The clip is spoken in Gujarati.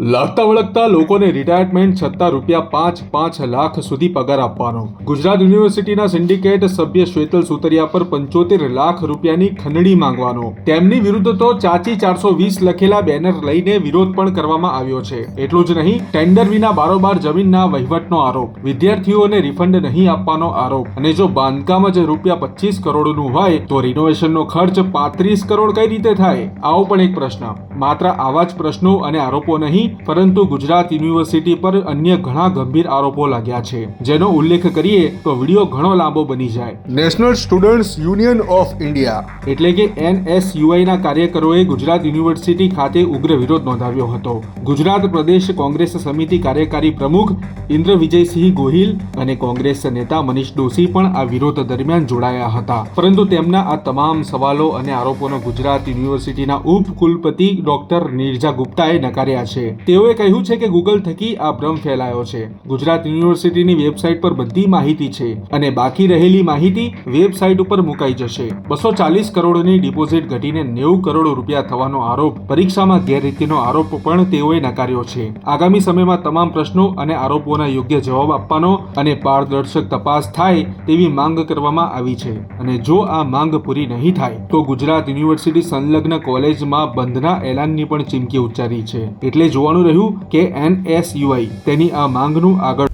લાગતા વળગતા લોકોને રિટાયરમેન્ટ છતાં રૂપિયા પાંચ પાંચ લાખ સુધી પગાર આપવાનો. ગુજરાત યુનિવર્સિટીના સિન્ડિકેટ સભ્ય શ્વેતલ સુતરિયા પર પંચોતેર લાખ રૂપિયાની ખંડણી માંગવાનો. તેમની વિરુદ્ધ તો ચાચી ચારસો વીસ લખેલા બેનર લઈને વિરોધ પણ કરવામાં આવ્યો છે. એટલું જ નહીં, ટેન્ડર વિના બારોબાર જમીનના વહીવટનો આરોપ. વિદ્યાર્થીઓને રિફંડ નહીં આપવાનો આરોપ. અને જો બાંધકામ જ રૂપિયા પચીસ કરોડનું હોય, તો રિનોવેશનનો ખર્ચ પાંત્રીસ કરોડ કઈ રીતે થાય? આવો પણ એક પ્રશ્ન. માત્ર આવા જ પ્રશ્નો અને આરોપો નહીં પરંતુ ગુજરાત યુનિવર્સિટી પર અન્ય ઘણા ગંભીર આરોપો લાગ્યા છે. જેનો ઉલ્લેખ કરીએ તો વીડિયો ઘણો લાંબો બની જાય. National students union of India એટલે કે એનએસયુઆઈ ના કાર્યકરોએ ગુજરાત યુનિવર્સિટી ખાતે ઉગ્ર વિરોધ નોંધાવ્યો હતો. ગુજરાત પ્રદેશ કોંગ્રેસ સમિતિ કાર્યકારી પ્રમુખ ઇન્દ્ર વિજયસિંહ ગોહિલ અને કોંગ્રેસ નેતા મનીષ દોશી પણ આ વિરોધ દરમિયાન જોડાયા હતા. પરંતુ તેમના આ તમામ સવાલો અને આરોપોનો ગુજરાત યુનિવર્સિટીના ઉપકુલપતિ ડોક્ટર નિર્જા ગુપ્તાએ નકાર્યા છે. તેઓએ કહ્યું છે કે ગૂગલ થકી આ ભ્રમ ફેલાયો છે. ગુજરાત યુનિવર્સિટીની વેબસાઇટ પર બધી માહિતી છે અને બાકી રહેલી માહિતી વેબસાઇટ ઉપર મુકાઈ જશે. બસો ચાલીસ કરોડની ડિપોઝિટ ઘટીને નેવું કરોડ રૂપિયા થવાનો આરોપ પરીક્ષામાં ગેરરીતિનો આરોપ પણ તેઓએ નકાર્યો છે. આગામી સમયમાં તમામ પ્રશ્નો અને આરોપોના યોગ્ય જવાબ આપવાનો અને પારદર્શક તપાસ થાય તેવી માંગ કરવામાં આવી છે. અને જો આ માંગ પૂરી નહીં થાય, તો ગુજરાત યુનિવર્સિટી સંલગ્ન કોલેજમાં બંધના એલાનની પણ ચીમકી ઉચ્ચારી છે. એટલે જોવાનું રહ્યું કે એનએસયુઆઈ તેની આ માંગનું આગળ